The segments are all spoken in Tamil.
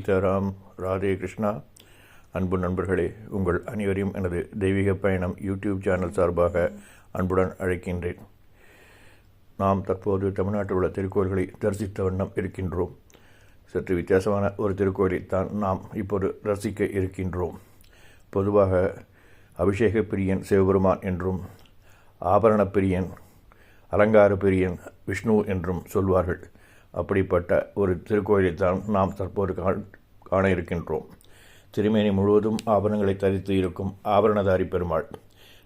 சீதாராம் ராதே கிருஷ்ணா. அன்பு நண்பர்களே உங்கள் அனைவரையும் எனது தெய்வீக பயணம் யூடியூப் சேனல் சார்பாக அன்புடன் அழைக்கின்றேன். நாம் தற்போது தமிழ்நாட்டில் உள்ள திருக்கோயில்களை தரிசித்த வண்ணம் இருக்கின்றோம். சற்று வித்தியாசமான ஒரு திருக்கோயிலை தான் நாம் இப்போது ரசிக்க இருக்கின்றோம். பொதுவாக அபிஷேக பிரியன் சிவபெருமான் என்றும் ஆபரண பிரியன் அலங்கார பிரியன் விஷ்ணு என்றும் சொல்வார்கள். அப்படிப்பட்ட ஒரு திருக்கோயிலைத்தான் நாம் தற்போது காண இருக்கின்றோம். திருமேனி முழுவதும் ஆபரணங்களை தரித்து இருக்கும் ஆபரணதாரி பெருமாள்.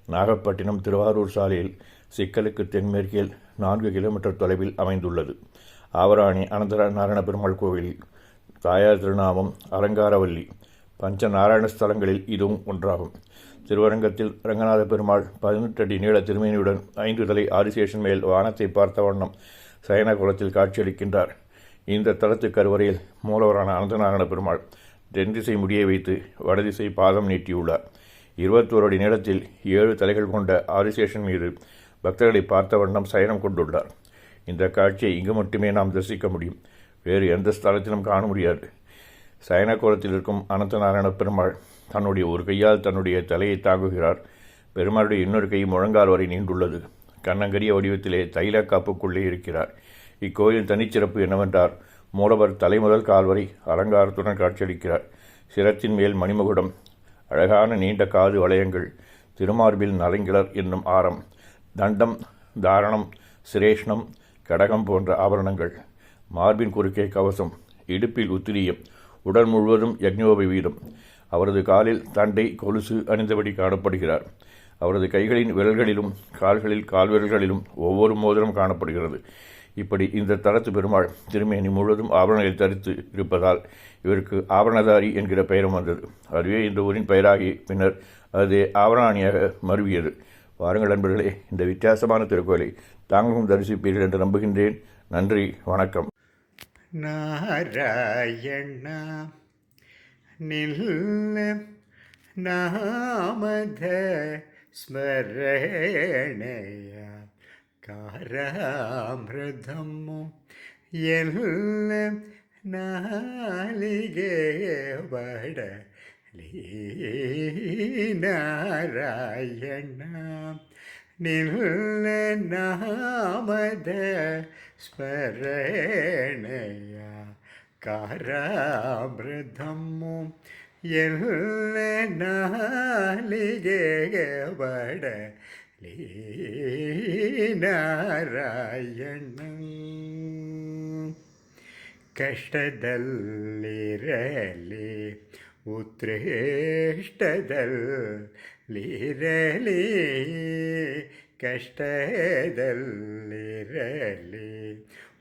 நாகப்பட்டினம் திருவாரூர் சாலையில் சிக்கலுக்கு தென்மேற்கில் நான்கு கிலோமீட்டர் தொலைவில் அமைந்துள்ளது. ஆவராணி அனந்தர நாராயண பெருமாள் கோவில் தாயார் திருநாமம் அலங்காரவல்லி பஞ்ச நாராயண ஸ்தலங்களில் இதுவும் ஒன்றாகும். திருவரங்கத்தில் ரங்கநாத பெருமாள் பதினெட்டு அடி நீள திருமேனியுடன் ஐந்து தலை ஆதிசேஷன் மேல் வானத்தை பார்த்த வண்ணம் சயன குலத்தில் காட்சியளிக்கின்றார். இந்த தலத்து கருவறையில் மூலவரான அனந்தநாராயண பெருமாள் தென்திசை முடியை வைத்து வடதிசை பாதம் நீட்டியுள்ளார். இருபத்தோரு அடி நீளத்தில் ஏழு தலைகள் கொண்ட ஆதிசேஷன் மீது பக்தர்களை பார்த்த வண்ணம் சயனம் கொண்டுள்ளார். இந்த காட்சியை இங்கு மட்டுமே நாம் தரிசிக்க முடியும். வேறு எந்த ஸ்தலத்திலும் காண முடியாது. சயன கோலத்தில் இருக்கும் அனந்தநாராயண பெருமாள் தன்னுடைய ஒரு கையால் தன்னுடைய தலையை தாங்குகிறார். பெருமாளுடைய இன்னொரு கை முழங்கால் வரை நீண்டுள்ளது. கண்ணங்கரிய வடிவத்திலே தைல காப்புக்குள்ளே இருக்கிறார். இக்கோயிலின் தனிச்சிறப்பு என்னவென்றார் மூலவர் தலைமுதல் கால்வரை அலங்காரத்துடன் காட்சியளிக்கிறார். சிரத்தின் மேல் மணிமகுடம் அழகான நீண்ட காது வளையங்கள் திருமார்பில் நலங்கிளர் என்னும் ஆரம் தண்டம் தாரணம் சிரேஷ்ணம் கடகம் போன்ற ஆபரணங்கள் மார்பின் குறுக்கே கவசம் இடுப்பில் உத்திரியம் உடல் முழுவதும் யக்ஞோபவீதம். அவரது காலில் தண்டை கொலுசு அணிந்தபடி காணப்படுகிறார். அவரது கைகளின் விரல்களிலும் கால்களில் கால்விரல்களிலும் ஒவ்வொரு மோதிரம் காணப்படுகிறது. இப்படி இந்த தரத்து பெருமாள் திருமேனி முழுவதும் ஆபரணங்களை தரித்து இருப்பதால் இவருக்கு ஆபரணதாரி என்கிற பெயரும் வந்தது. அதுவே இந்த ஊரின் பெயராகி பின்னர் அது ஆவராணியாக மருவியது. வாருங்கள் நண்பர்களே இந்த வித்தியாசமான திருக்கோயிலை தாங்களும் தரிசிப்பீர்கள் என்று நம்புகின்றேன். நன்றி வணக்கம். நாராயணா நில் நாமத സ്മരണയ കാരാമൃതമു? എല്ല നാലികേവട ലീനാരായണ. നില്ല നാമത സ്മരണയ കാരാമൃതമു? ಎಲ್ಲ ನಾಲಿಗೆ ಬಡ ನಾರಾಯಣ ಕಷ್ಟದಲ್ಲಿರಲಿ ಉತ್ರೇಷ್ಟದಲ್ಲಿರಲಿ ಕಷ್ಟದಲ್ಲಿರಲಿ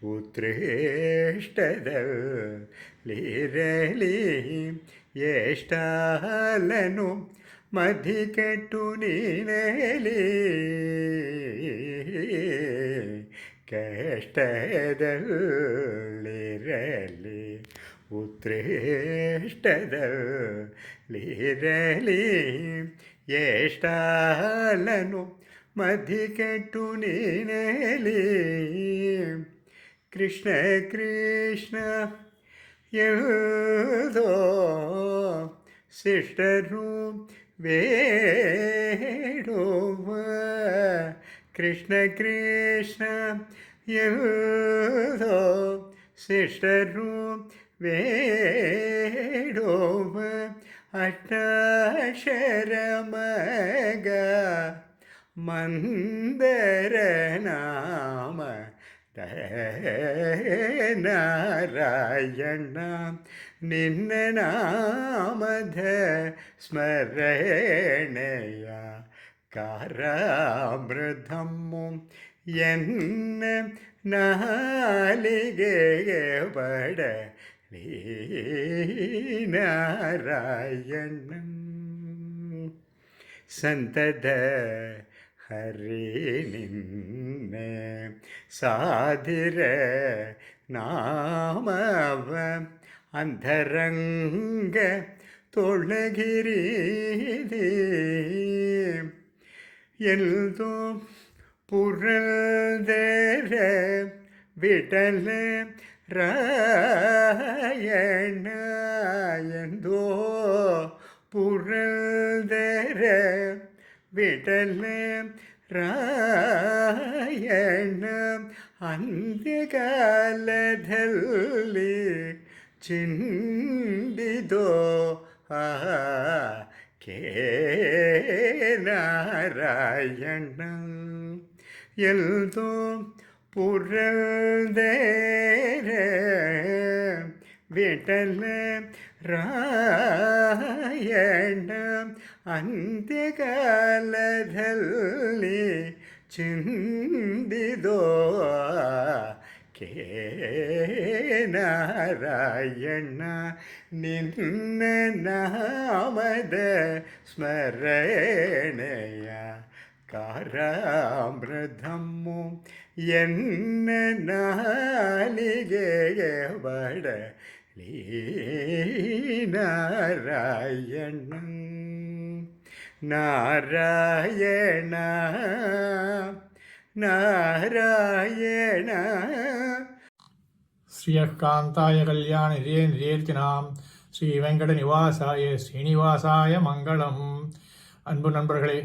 ഉത്രേഷ്ടതൽ ലിരളി യേഷ്ടാലനു മധികെട്ടു നീനലി കേഷ്ടതൽ ലിരളി ഉത്രേഷ്ടതൽ ലിരളി യേഷ്ടാലനു മധികെട്ടു നീനലി കൃഷ്ണ കൃഷ്ണ യഹൂദോ ശിഷ്ടരൂപ വേടുവ കൃഷ്ണ കൃഷ്ണ യഹൂദോ ശിഷ്ടരൂപ വേടുവ അഷ്ടാക്ഷരമക മന്ദരനാമ. നാരായണ നിന്ന നാമധ സ്മരണയ. കാരാമൃതമ്മും എന്ന നാലികേപട നാരായണ സന്തത ಹರಿ ನಿನ್ನೆ ಸಾಧಿರ ನಾಮವ ಅಂತರಂಗ ತೊಳಗಿರಿ ಎಲ್ದೋ ಪುರಲ್ದರ ವಿಠಲ ರಾಯಣ ಎಂದೋ ಪುರಲ್ದರ വിടൽ രായണ അന്ത്യകാലധല്ലി ചിന്തിതോ? ആ കേനാരായണ എൽതോ പുരൾദേരേ വിടൽ രായണ ಅಂತ್ಯಕಾಲದಲ್ಲಿ ಚಿಂದಿದೋ ಕೇ ನಾರಾಯಣ ನಿನ್ನ ನಾಮದ ಸ್ಮರಣೆಯ ಕಾರಾಮೃತಮ್ಮು ಎನ್ನ ನಾಲಿಗೆ ಬಡ ನಾರಾಯಣ நாராயண நாராயண ஸ்ரீயகாந்தாய கல்யாணிரே நிரேர்த்தினாம் ஸ்ரீ வெங்கட நிவாசாய ஸ்ரீனிவாசாய மங்களம் அன்பு நண்பர்களே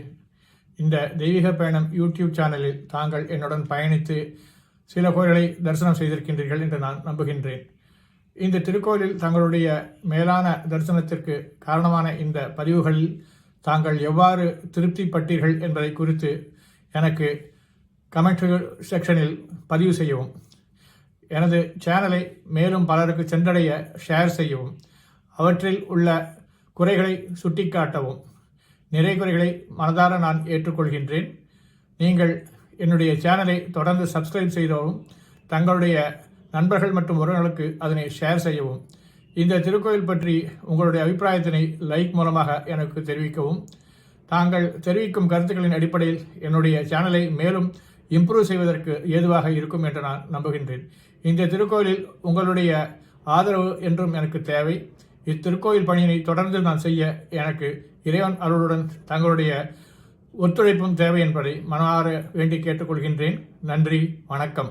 இந்த தெய்வீக பயணம் யூடியூப் சேனலில் தாங்கள் என்னுடன் பயணித்து சில கோயில்களை தரிசனம் செய்திருக்கின்றீர்கள் என்று நான் நம்புகின்றேன். இந்த திருக்கோயிலில் தங்களுடைய மேலான தரிசனத்திற்கு காரணமான இந்த பதிவுகளில் தாங்கள் எவ்வாறு திருப்திப்பட்டீர்கள் என்பதை குறித்து எனக்கு கமெண்ட் செக்ஷனில் பதிவு செய்யவும். எனது சேனலை மேலும் பலருக்கு சென்றடைய ஷேர் செய்யவும். அவற்றில் உள்ள குறைகளை சுட்டிக்காட்டவும். நிறை குறைகளை மனதார நான் ஏற்றுக்கொள்கின்றேன். நீங்கள் என்னுடைய சேனலை தொடர்ந்து சப்ஸ்கிரைப் செய்தவும் தங்களுடைய நண்பர்கள் மற்றும் உறவினர்களுக்கு அதனை ஷேர் செய்யவும். இந்த திருக்கோயில் பற்றி உங்களுடைய அபிப்பிராயத்தினை லைக் மூலமாக எனக்கு தெரிவிக்கவும். தாங்கள் தெரிவிக்கும் கருத்துக்களின் அடிப்படையில் என்னுடைய சேனலை மேலும் இம்ப்ரூவ் செய்வதற்கு ஏதுவாக இருக்கும் என்று நான் நம்புகின்றேன். இந்த திருக்கோயிலில் உங்களுடைய ஆதரவு என்றும் எனக்கு தேவை. இத்திருக்கோயில் பணியினை தொடர்ந்து நான் செய்ய எனக்கு இறைவன் அருளுடன் தங்களுடைய ஒத்துழைப்பும் தேவை என்பதை மனமாற வேண்டி கேட்டுக்கொள்கின்றேன். நன்றி வணக்கம்.